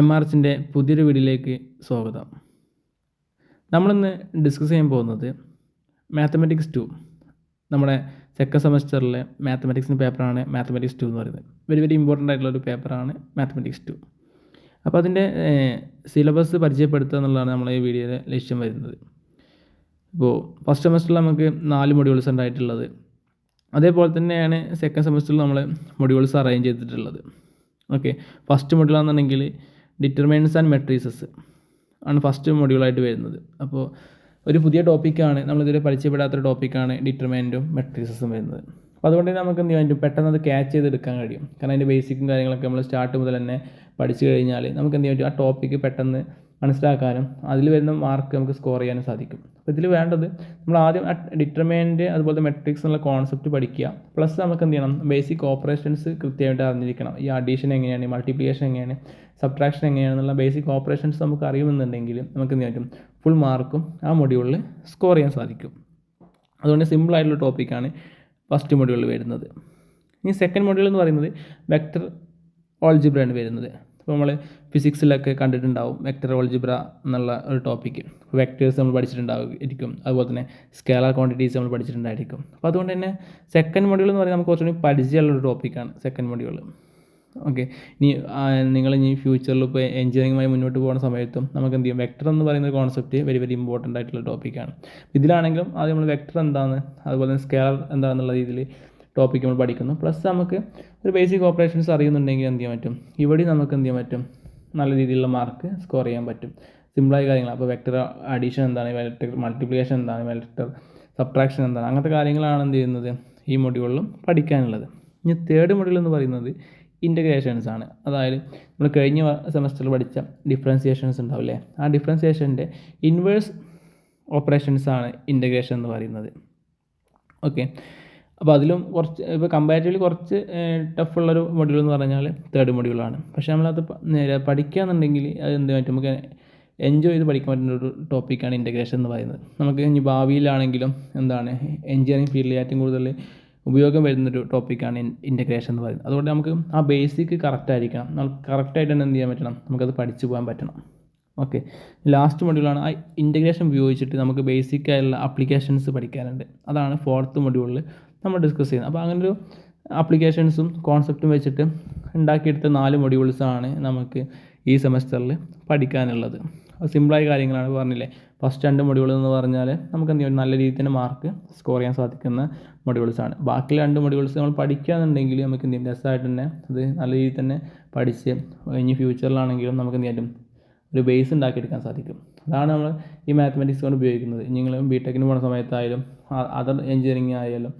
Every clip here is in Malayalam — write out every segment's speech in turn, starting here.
എം ആർ എച്ചിന്റെ പുതിയൊരു വീഡിയോയിലേക്ക് സ്വാഗതം. നമ്മളിന്ന് ഡിസ്കസ് ചെയ്യാൻ പോകുന്നത് മാത്തമാറ്റിക്സ് ടു നമ്മുടെ സെക്കൻഡ് സെമസ്റ്ററിലെ മാത്തമാറ്റിക്സിന്റെ പേപ്പറാണ് മാത്തമാറ്റിക്സ് ടു എന്ന് പറയുന്നത്. വെരി വെരി ഇമ്പോർട്ടന്റ് ആയിട്ടുള്ള ഒരു പേപ്പറാണ് മാത്തമാറ്റിക്സ് ടു അപ്പോൾ അതിന്റെ സിലബസ് പരിചയപ്പെടുത്തുക എന്നുള്ളതാണ് നമ്മളെ ഈ വീഡിയോയിലെ ലക്ഷ്യം വരുന്നത്. ഇപ്പോൾ ഫസ്റ്റ് സെമസ്റ്ററിൽ നമുക്ക് നാല് മൊഡ്യൂൾസ് ഉണ്ടായിട്ടുള്ളത്. അതേപോലെ തന്നെയാണ് സെക്കൻഡ് സെമസ്റ്ററിൽ നമ്മൾ മൊഡ്യൂൾസ് അറേഞ്ച് ചെയ്തിട്ടുള്ളത്. ഓക്കെ ഫസ്റ്റ് മൊഡ്യൂളാണെന്നുണ്ടെങ്കിൽ ഡിറ്റർമിനൻസ് ആൻഡ് മെട്രീസസ് ആണ് ഫസ്റ്റ് മൊഡ്യൂളായിട്ട് വരുന്നത്. അപ്പോൾ ഒരു പുതിയ ടോപ്പിക്കാണ് നമ്മളിതുവരെ പരിചയപ്പെടാത്തൊരു ടോപ്പിക്കാണ് ഡിറ്റർമിനന്റും മെട്രീസസും വരുന്നത്. അപ്പോൾ അതുകൊണ്ട് തന്നെ നമുക്ക് എന്ത് ചെയ്യാൻ പറ്റും? പെട്ടെന്ന് അത് ക്യാച്ച് ചെയ്തെടുക്കാൻ കഴിയും. കാരണം അതിന്റെ ബേസിക്കും കാര്യങ്ങളൊക്കെ നമ്മൾ സ്റ്റാർട്ട് മുതൽ തന്നെ പഠിച്ചു കഴിഞ്ഞാൽ നമുക്ക് എന്ത് ചെയ്യാൻ പറ്റും? ആ ടോപ്പിക്ക് പെട്ടെന്ന് മനസ്സിലാക്കാനും അതിൽ വരുന്ന മാർക്ക് നമുക്ക് സ്കോർ ചെയ്യാനും സാധിക്കും. അപ്പോൾ ഇതിൽ വേണ്ടത് നമ്മൾ ആദ്യം ഡിറ്റർമിനന്റ് അതുപോലെ മെട്രിക്സ് എന്നുള്ള കോൺസെപ്റ്റ് പഠിക്കുക. പ്ലസ് നമുക്ക് എന്ത് ചെയ്യണം? ബേസിക് ഓപ്പറേഷൻസ് കൃത്യമായിട്ട് അറിഞ്ഞിരിക്കണം. ഈ അഡീഷൻ എങ്ങനെയാണ്? മൾട്ടിപ്ലിക്കേഷൻ എങ്ങനെയാണ്? സബ്ട്രാക്ഷൻ എങ്ങനെയാണെന്നുള്ള ബേസിക് ഓപ്പറേഷൻസ് നമുക്ക് അറിയുമെന്നുണ്ടെങ്കിൽ നമുക്ക് എന്ത് പറ്റും? ഫുൾ മാർക്കും ആ മൊഡ്യൂളിൽ സ്കോർ ചെയ്യാൻ സാധിക്കും. അതുകൊണ്ട് സിമ്പിളായിട്ടുള്ള ടോപ്പിക്കാണ് ഫസ്റ്റ് മൊഡ്യൂളിൽ വരുന്നത്. ഇനി സെക്കൻഡ് മൊഡ്യൂൾ എന്ന് പറയുന്നത് വെക്ടർ ഓൾജിബ്രയാണ് വരുന്നത്. ഇപ്പോൾ നമ്മൾ ഫിസിക്സിലൊക്കെ കണ്ടിട്ടുണ്ടാവും വെക്ടർ ഓൾജിബ്ര എന്നുള്ള ഒരു ടോപ്പിക്ക്. വെക്ടേഴ്സ് നമ്മൾ പഠിച്ചിട്ടുണ്ടാവും ഇരിക്കും അതുപോലെ തന്നെ സ്കേലാർ ക്വാണ്ടിറ്റീസ് നമ്മൾ പഠിച്ചിട്ടുണ്ടായിരിക്കും. അപ്പോൾ അതുകൊണ്ട് തന്നെ സെക്കൻഡ് മൊഡ്യൂൾ എന്ന് പറയുന്നത് നമുക്ക് കുറച്ചുകൂടി പരിചയമുള്ളൊരു ടോപ്പിക്കാണ് സെക്കൻഡ് മൊഡ്യൂൾ ഓക്കെ ഇനി നിങ്ങൾ ഇനി ഫ്യൂച്ചറിൽ ഇപ്പോൾ എഞ്ചിനീയറിംഗുമായി മുന്നോട്ട് പോകുന്ന സമയത്തും നമുക്ക് എന്ത് ചെയ്യും? വെക്ടർ എന്ന് പറയുന്ന കോൺസെപ്റ്റ് വെരി വെരി ഇമ്പോർട്ടന്റ് ആയിട്ടുള്ള ടോപ്പിക്കാണ്. ഇതിലാണെങ്കിലും ആദ്യം നമ്മൾ വെക്ടർ എന്താണ് അതുപോലെ തന്നെ സ്കേലർ എന്താണെന്നുള്ള രീതിയിൽ ടോപ്പിക്ക് നമ്മൾ പഠിക്കുന്നു. പ്ലസ് നമുക്ക് ഒരു ബേസിക് ഓപ്പറേഷൻസ് അറിയുന്നുണ്ടെങ്കിൽ എന്ത് ചെയ്യാൻ പറ്റും? ഇവിടെ നമുക്ക് എന്ത് ചെയ്യാൻ പറ്റും? നല്ല രീതിയിലുള്ള മാർക്ക് സ്കോർ ചെയ്യാൻ പറ്റും. സിമ്പിളായ കാര്യങ്ങൾ അപ്പോൾ വെക്ടർ അഡീഷൻ എന്താണ്? വെക്ടർ മൾട്ടിപ്ലിക്കേഷൻ എന്താണ്? വെക്ടർ സബ്ട്രാക്ഷൻ എന്താണ്? അങ്ങനത്തെ കാര്യങ്ങളാണ് എന്ത് ചെയ്യുന്നത്? ഈ മൊഡ്യൂളിലും പഠിക്കാനുള്ളത്. ഇനി തേർഡ് മൊഡ്യൂൾ എന്ന് പറയുന്നത് ഇന്റഗ്രേഷൻസ് ആണ്. അതായത് നമ്മൾ കഴിഞ്ഞ സെമസ്റ്ററിൽ പഠിച്ച ഡിഫറൻസിയേഷൻസ് ഉണ്ടാവില്ലേ? ആ ഡിഫറൻസിയേഷന്റെ ഇൻവേഴ്സ് ഓപ്പറേഷൻസ് ആണ് ഇന്റഗ്രേഷൻ എന്ന് പറയുന്നത്. ഓക്കെ അപ്പോൾ അതിലും കുറച്ച് ഇപ്പോൾ കമ്പാരിറ്റീവ്ലി കുറച്ച് ടഫുള്ളൊരു മൊഡ്യൂൾ എന്ന് പറഞ്ഞാൽ തേർഡ് മൊഡ്യൂളാണ് പക്ഷേ നമ്മളത് പഠിക്കുക എന്നുണ്ടെങ്കിൽ അത് എന്ത് പറ്റും? നമുക്ക് എൻജോയ് ചെയ്ത് പഠിക്കാൻ പറ്റുന്ന ഒരു ടോപ്പിക്കാണ് ഇന്റഗ്രേഷൻ എന്ന് പറയുന്നത്. നമുക്ക് ഇനി ഭാവിയിലാണെങ്കിലും എന്താണ് എഞ്ചിനീയറിംഗ് ഫീൽഡിൽ ഏറ്റവും കൂടുതൽ ഉപയോഗം വരുന്നൊരു ടോപ്പിക്കാണ് ഇന്റഗ്രേഷൻ എന്ന് പറയുന്നത്. അതുകൊണ്ട് നമുക്ക് ആ ബേസിക് കറക്റ്റ് ആയിരിക്കണം. നമുക്ക് കറക്റ്റായിട്ട് തന്നെ എന്ത് ചെയ്യാൻ പറ്റണം? നമുക്കത് പഠിച്ചു പോകാൻ പറ്റണം. ഓക്കെ. ലാസ്റ്റ് മൊഡ്യൂളാണ് ആ ഇന്റഗ്രേഷൻ ഉപയോഗിച്ചിട്ട് നമുക്ക് ബേസിക് ആയിട്ടുള്ള ആപ്ലിക്കേഷൻസ് പഠിക്കാനുണ്ട്. അതാണ് ഫോർത്ത് മൊഡ്യൂളിൽ നമ്മൾ ഡിസ്കസ് ചെയ്യുന്നത്. അപ്പോൾ അങ്ങനൊരു ആപ്ലിക്കേഷൻസും കോൺസെപ്റ്റും വെച്ചിട്ട് ഉണ്ടാക്കിയെടുത്ത നാല് മൊഡ്യൂൾസാണ് നമുക്ക് ഈ സെമസ്റ്ററിൽ പഠിക്കാനുള്ളത്. സിമ്പിളായ കാര്യങ്ങളാണ് പറഞ്ഞില്ലേ? ഫസ്റ്റ് രണ്ട് മൊഡ്യൂൾ എന്ന് പറഞ്ഞാൽ നമുക്ക് എന്ത് ചെയ്യും? നല്ല രീതിയിൽ തന്നെ മാർക്ക് സ്കോർ ചെയ്യാൻ സാധിക്കുന്ന മൊഡ്യൂൾസാണ് ബാക്കി രണ്ട് മൊഡ്യൂൾസ് നമ്മൾ പഠിക്കുകയാണെന്നുണ്ടെങ്കിൽ നമുക്ക് എന്ത് ചെയ്യും? രസമായിട്ട് തന്നെ അത് നല്ല രീതിയിൽ തന്നെ പഠിച്ച് ഇനി ഫ്യൂച്ചറിലാണെങ്കിലും നമുക്ക് എന്ത് ഒരു ബേസ് ഉണ്ടാക്കിയെടുക്കാൻ സാധിക്കും. അതാണ് നമ്മൾ ഈ മാത്തമാറ്റിക്സ് കൊണ്ട് ഉപയോഗിക്കുന്നത്. നിങ്ങൾ ബി ടെക്കിന് പോകുന്ന സമയത്തായാലും അതർ എഞ്ചിനീയറിംഗ് ആയാലും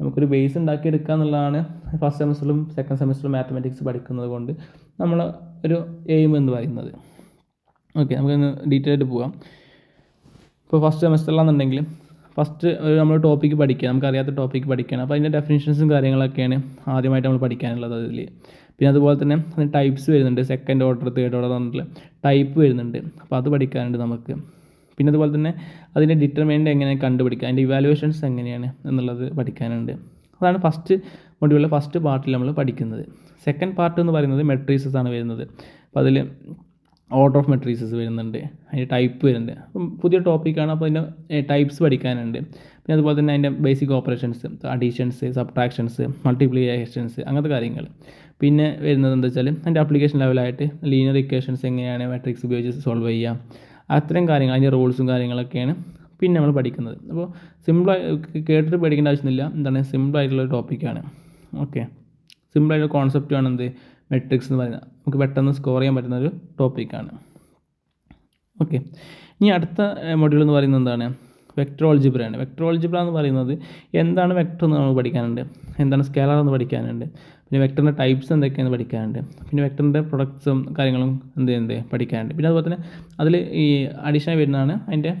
നമുക്കൊരു ബേസ് ഉണ്ടാക്കിയെടുക്കുക എന്നുള്ളതാണ് ഫസ്റ്റ് സെമസ്റ്ററിലും സെക്കൻഡ് സെമസ്റ്ററിലും മാത്തമാറ്റിക്സ് പഠിക്കുന്നത് കൊണ്ട് നമ്മൾ ഒരു എയിം എന്ന് പറയുന്നത്. ഓക്കെ നമുക്കൊന്ന് ഡീറ്റെയിൽ ആയിട്ട് പോകാം ഇപ്പോൾ ഫസ്റ്റ് സെമസ്റ്ററിലാണെന്നുണ്ടെങ്കിൽ ഫസ്റ്റ് ഒരു നമ്മൾ ടോപ്പിക്ക് പഠിക്കുക നമുക്കറിയാത്ത ടോപ്പിക്ക് പഠിക്കണം. അപ്പോൾ അതിന്റെ ഡെഫിനിഷൻസും കാര്യങ്ങളൊക്കെയാണ് ആദ്യമായിട്ട് നമ്മൾ പഠിക്കാനുള്ളത് അതിൽ പിന്നെ അതുപോലെ തന്നെ അതിന് ടൈപ്സ് വരുന്നുണ്ട്. സെക്കൻഡ് ഓർഡർ തേർഡ് ഓർഡർ എന്നുള്ള ടൈപ്പ് വരുന്നുണ്ട്. അപ്പോൾ അത് പഠിക്കാനുണ്ട് നമുക്ക്. പിന്നെ അതുപോലെ തന്നെ അതിന്റെ ഡിറ്റർമിനന്റ് എങ്ങനെ കണ്ടുപിടിക്കുക അതിന്റെ ഇവാലുവേഷൻസ് എങ്ങനെയാണ് എന്നുള്ളത് പഠിക്കാനുണ്ട്. അതാണ് ഫസ്റ്റ് മൊഡ്യൂളിലെ ഫസ്റ്റ് പാർട്ടിൽ നമ്മൾ പഠിക്കുന്നത്. സെക്കൻഡ് പാർട്ട് എന്ന് പറയുന്നത് മെട്രീസസ് ആണ് വരുന്നത്. അപ്പോൾ അതിൽ ഓർഡർ ഓഫ് മെട്രീസസ് വരുന്നുണ്ട് അതിന്റെ ടൈപ്പ് വരുന്നുണ്ട്. അപ്പം പുതിയ ടോപ്പിക്കാണ് അപ്പോൾ അതിന്റെ ടൈപ്സ് പഠിക്കാനുണ്ട്. പിന്നെ അതുപോലെ തന്നെ അതിന്റെ basic operations additions subtractions multiplications അങ്ങനത്തെ കാര്യങ്ങൾ പിന്നെ വരുന്നത് എന്താ വെച്ചാൽ അതിന്റെ ആപ്ലിക്കേഷൻ ലെവലായിട്ട് ലീനിയർ ഇക്വേഷൻസ് എങ്ങനെയാണ് മെട്രിക്സ് ഉപയോഗിച്ച് സോൾവ് ചെയ്യുക അത്തരം കാര്യങ്ങൾ അതിന്റെ റൂൾസും കാര്യങ്ങളൊക്കെയാണ് പിന്നെ നമ്മൾ പഠിക്കുന്നത്. അപ്പോൾ സിമ്പിളായി കേട്ടിട്ട് പഠിക്കേണ്ട ആവശ്യമില്ല. എന്താണ്? സിമ്പിളായിട്ടുള്ള ടോപ്പിക്കാണ് ഓക്കെ സിമ്പിളായിട്ടുള്ള കോൺസെപ്റ്റാണ് എന്ത്? മെട്രിക്സ് എന്ന് പറയുന്നത്. നമുക്ക് പെട്ടെന്ന് സ്കോർ ചെയ്യാൻ പറ്റുന്ന ഒരു ടോപ്പിക്കാണ് ഓക്കെ ഇനി അടുത്ത മൊഡ്യൂൾ എന്ന് പറയുന്നത് എന്താണ്? വെക്ടർ ഓൾജിബ്രയാണ് വെക്ടർ ഓൾജിബ്ര എന്ന് പറയുന്നത് എന്താണ് വെക്ടർ എന്ന് നമുക്ക് പഠിക്കാനുണ്ട്? എന്താണ് സ്കേലർ എന്ന് പഠിക്കാനുണ്ട്. പിന്നെ വെക്ടറിന്റെ ടൈപ്സ് എന്തൊക്കെയാണെന്ന് പഠിക്കാനുണ്ട്. പിന്നെ വെക്ടറിന്റെ പ്രൊഡക്ട്സും കാര്യങ്ങളും എന്ത് എന്ത് പഠിക്കാനുണ്ട്. പിന്നെ അതുപോലെ തന്നെ അതിൽ ഈ അഡീഷണൽ വരുന്നതാണ് അതിന്റെ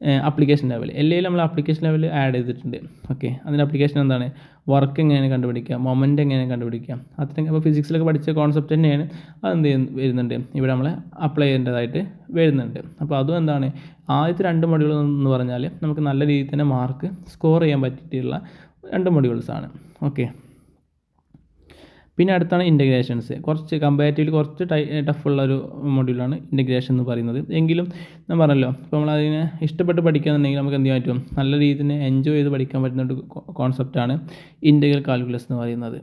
ആപ്ലിക്കേഷൻ ലെവൽ എല്ലാം നമ്മൾ ആപ്ലിക്കേഷൻ ലെവൽ ആഡ് ചെയ്തിട്ടുണ്ട്. ഓക്കെ അതിന്റെ ആപ്ലിക്കേഷൻ എന്താണ്? വർക്ക് എങ്ങനെയാണ് കണ്ടുപിടിക്കുക? മൊമെന്റ് എങ്ങനെയാണ് കണ്ടുപിടിക്കുക? അത്രയും അപ്പോൾ ഫിസിക്സിലൊക്കെ പഠിച്ച കോൺസെപ്റ്റ് തന്നെയാണ്. അത് എന്ത് വരുന്നുണ്ട്. ഇവിടെ നമ്മൾ അപ്ലൈ ചെയ്യേണ്ടതായിട്ട് വരുന്നുണ്ട്. അപ്പോൾ അതും എന്താണ്? ആദ്യത്തെ രണ്ട് മൊഡ്യൂൾ എന്ന് പറഞ്ഞാൽ നമുക്ക് നല്ല രീതിയിൽ തന്നെ മാർക്ക് സ്കോർ ചെയ്യാൻ പറ്റിയിട്ടുള്ള രണ്ട് മൊഡ്യൂൾസാണ് ഓക്കെ പിന്നെ അടുത്താണ് ഇന്റഗ്രേഷൻസ് കുറച്ച് കമ്പാരിറ്റീവ്ലി കുറച്ച് ടൈ ടഫുള്ള ഒരു മൊഡ്യൂളാണ് ഇന്റഗ്രേഷൻ എന്ന് പറയുന്നത്. എങ്കിലും ഞാൻ പറഞ്ഞല്ലോ ഇപ്പോൾ നമ്മളതിനെ ഇഷ്ടപ്പെട്ട് പഠിക്കുകയെന്നുണ്ടെങ്കിൽ നമുക്ക് എന്ത് ചെയ്യാൻ പറ്റും? നല്ല രീതിയിൽ എൻജോയ് ചെയ്ത് പഠിക്കാൻ പറ്റുന്ന ഒരു കോൺസെപ്റ്റാണ് ഇന്റഗ്രൽ കാൽക്കുലസ് എന്ന് പറയുന്നത്.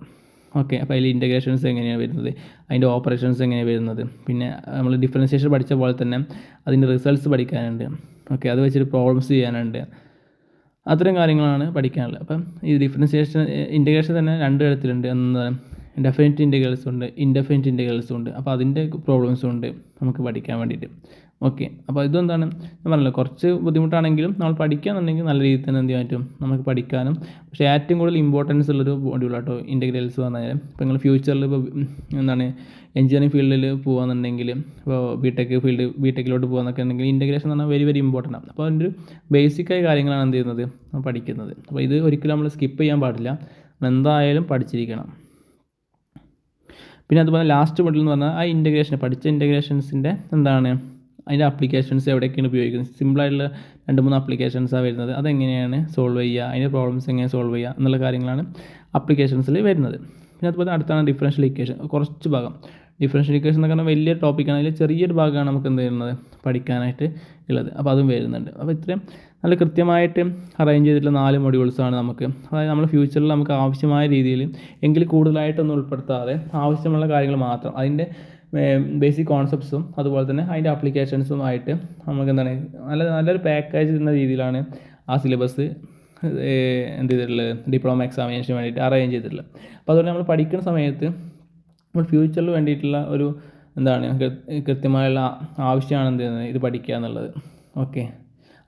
ഓക്കെ അപ്പോൾ അതിൽ ഇന്റഗ്രേഷൻസ് എങ്ങനെയാണ് വരുന്നത്? അതിന്റെ ഓപ്പറേഷൻസ് എങ്ങനെയാണ് വരുന്നത്? പിന്നെ നമ്മൾ ഡിഫറൻസിയേഷൻ പഠിച്ച പോലെ തന്നെ അതിന്റെ റിസൾട്ട്സ് പഠിക്കാനുണ്ട്. ഓക്കെ അത് വെച്ചിട്ട് പ്രോബ്ലംസ് ചെയ്യാനുണ്ട്. അത്തരം കാര്യങ്ങളാണ് പഠിക്കാനുള്ളത്. അപ്പം ഈ ഡിഫറൻസിയേഷൻ ഇന്റഗ്രേഷൻ തന്നെ രണ്ട് തരത്തിലുണ്ട്. എന്താണ് ഡെഫിനറ്റ് ഇന്റഗ്രൽസ് ഉണ്ട് ഇൻഡെഫിനറ്റ് ഇന്റഗ്രൽസ് ഉണ്ട്. അപ്പോൾ അതിന്റെ പ്രോബ്ലംസ് ഉണ്ട് നമുക്ക് പഠിക്കാൻ വേണ്ടിയിട്ട്. ഓക്കെ അപ്പോൾ ഇതെന്താണ്? ഞാൻ പറഞ്ഞല്ലോ കുറച്ച് ബുദ്ധിമുട്ടാണെങ്കിലും നമ്മൾ പഠിക്കുകയെന്നുണ്ടെങ്കിൽ നല്ല രീതിയിൽ തന്നെ എന്ത് ചെയ്യാൻ പറ്റും? നമുക്ക് പഠിക്കാനും. പക്ഷേ ഏറ്റവും കൂടുതൽ ഇമ്പോർട്ടൻസ് ഉള്ളൊരു മൊഡ്യൂളാട്ടോ ഇന്റഗ്രൽസ് പറഞ്ഞാൽ ഇപ്പോൾ നിങ്ങൾ ഫ്യൂച്ചറിൽ ഇപ്പോൾ എന്താണ് എഞ്ചിനീയറിംഗ് ഫീൽഡിൽ പോകുകയെന്നുണ്ടെങ്കിൽ ഇപ്പോൾ ബി ടെക് ഫീൽഡ് ബി ടെക്കിലോട്ട് പോകുന്നൊക്കെ ഉണ്ടെങ്കിൽ ഇന്റഗ്രേഷൻ എന്ന് പറഞ്ഞാൽ വെരി വെരി ഇമ്പോർട്ടന്റ് ആണ്. അപ്പോൾ അതിന്റെ ഒരു ബേസിക്കായ കാര്യങ്ങളാണ് എന്ത് ചെയ്യുന്നത്? പഠിക്കുന്നത്. അപ്പോൾ ഇത് ഒരിക്കലും നമ്മൾ സ്കിപ്പ് ചെയ്യാൻ പാടില്ല. എന്തായാലും പഠിച്ചിരിക്കണം. പിന്നെ അതുപോലെ ലാസ്റ്റ് മോഡൽ എന്ന് പറഞ്ഞാൽ ആ ഇന്റഗ്രേഷൻ പഠിച്ച ഇന്റഗ്രേഷൻസിന്റെ എന്താണ്? അതിന്റെ ആപ്ലിക്കേഷൻസ് എവിടെയൊക്കെയാണ് ഉപയോഗിക്കുന്നത്? സിമ്പിളായിട്ടുള്ള രണ്ട് മൂന്ന് ആപ്ലിക്കേഷൻസാണ് വരുന്നത്. അതെങ്ങനെയാണ് സോൾവ് ചെയ്യുക? അതിന്റെ പ്രോബ്ലംസ് എങ്ങനെ സോൾവ് ചെയ്യുക? എന്നുള്ള കാര്യങ്ങളാണ് ആപ്ലിക്കേഷൻസിൽ വരുന്നത്. പിന്നെ അതുപോലെ അടുത്താണ് ഡിഫറൻഷ്യൽ ഇക്വേഷൻ കുറച്ച് ഭാഗം. ഡിഫറൻഷ്യൽ ഇക്വേഷൻ എന്ന് പറഞ്ഞാൽ വലിയ ടോപ്പിക്കാണ് അതിൽ ചെറിയൊരു ഭാഗമാണ് നമുക്ക് എന്ത് ചെയ്യുന്നത്? പഠിക്കാനായിട്ട് ഉള്ളത്. അപ്പോൾ അതും വരുന്നുണ്ട്. അപ്പോൾ ഇത്രയും നല്ല കൃത്യമായിട്ട് അറേഞ്ച് ചെയ്തിട്ടുള്ള നാല് മൊഡ്യൂൾസാണ് നമുക്ക്. അതായത് നമ്മൾ ഫ്യൂച്ചറിൽ നമുക്ക് ആവശ്യമായ രീതിയിൽ എങ്കിൽ കൂടുതലായിട്ടൊന്നും ഉൾപ്പെടുത്താതെ ആവശ്യമുള്ള കാര്യങ്ങൾ മാത്രം. അതിന്റെ ബേസിക് കോൺസെപ്റ്റ്സും അതുപോലെ തന്നെ അതിന്റെ ആപ്ലിക്കേഷൻസും ആയിട്ട് നമുക്ക് എന്താണ് നല്ല നല്ലൊരു പാക്കേജ് എന്ന രീതിയിലാണ് ആ സിലബസ് എന്ത് ചെയ്തിട്ടുള്ളത്? ഡിപ്ലോമ എക്സാമിനേഷന് വേണ്ടിയിട്ട് അറേഞ്ച് ചെയ്തിട്ടുള്ളത്. അപ്പോൾ അതുകൊണ്ട് നമ്മൾ പഠിക്കുന്ന സമയത്ത് നമ്മൾ ഫ്യൂച്ചറിൽ വേണ്ടിയിട്ടുള്ള ഒരു എന്താണ് കൃത്യമായുള്ള ആവശ്യമാണ് എന്ത് ചെയ്യുന്നത്? ഇത് പഠിക്കുക എന്നുള്ളത്. ഓക്കെ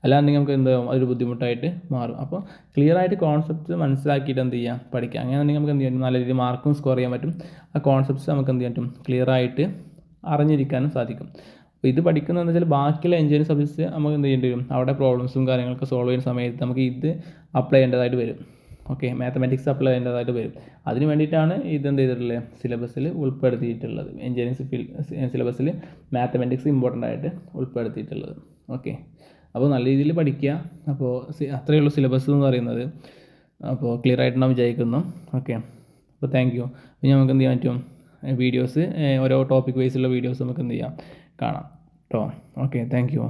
അല്ലാന്നുണ്ടെങ്കിൽ നമുക്ക് എന്താകും അതൊരു ബുദ്ധിമുട്ടായിട്ട് മാറും. അപ്പോൾ ക്ലിയർ ആയിട്ട് കോൺസെപ്റ്റ് മനസ്സിലാക്കിയിട്ട് എന്ത് ചെയ്യാം? പഠിക്കാം. അങ്ങനെയാണെങ്കിൽ നമുക്ക് എന്ത് ചെയ്യാം നല്ല രീതിയിൽ മാർക്കും സ്കോർ ചെയ്യാൻ പറ്റും. ആ കോൺസെപ്റ്റ്സ് നമുക്ക് എന്ത് ചെയ്യാൻ പറ്റും? ക്ലിയർ ആയിട്ട് അറിഞ്ഞിരിക്കാനും സാധിക്കും. അപ്പോൾ ഇത് പഠിക്കുന്നതെന്ന് വെച്ചാൽ ബാക്കിയുള്ള എഞ്ചിനീയറിംഗ് സബ്ജക്ട്സ് നമുക്ക് എന്ത് ചെയ്യേണ്ടി വരും? അവിടെ പ്രോബ്ലംസും കാര്യങ്ങളൊക്കെ സോൾവ് ചെയ്യുന്ന സമയത്ത് നമുക്ക് ഇത് അപ്ലൈ ചെയ്യേണ്ടതായിട്ട് വരും. ഓക്കെ മാത്തമാറ്റിക്സ് അപ്ലൈ ചെയ്യേണ്ടതായിട്ട് വരും. അതിന് വേണ്ടിയിട്ടാണ് ഇത് എന്ത് ചെയ്തിട്ടുള്ളത്? സിലബസിൽ ഉൾപ്പെടുത്തിയിട്ടുള്ളത്. എഞ്ചിനീയറിംഗ് ഫീൽഡ് സിലബസിൽ മാത്തമാറ്റിക്സ് ഇമ്പോർട്ടന്റ് ആയിട്ട് ഉൾപ്പെടുത്തിയിട്ടുള്ളത്. ഓക്കെ അപ്പോൾ നല്ല രീതിയിൽ പഠിക്കുക. അപ്പോൾ അത്രയേ ഉള്ളൂ സിലബസ് എന്ന് പറയുന്നത്. അപ്പോൾ ക്ലിയർ ആയിട്ട് ഞാൻ വിചാരിക്കുന്നു. ഓക്കെ അപ്പോൾ താങ്ക് യു ഇനി നമുക്ക് എന്ത് ചെയ്യാൻ പറ്റും? വീഡിയോസ് ഓരോ ടോപ്പിക് വൈസുള്ള വീഡിയോസ് നമുക്ക് എന്ത് ചെയ്യാം? കാണാം. കേട്ടോ ഓക്കെ താങ്ക് യു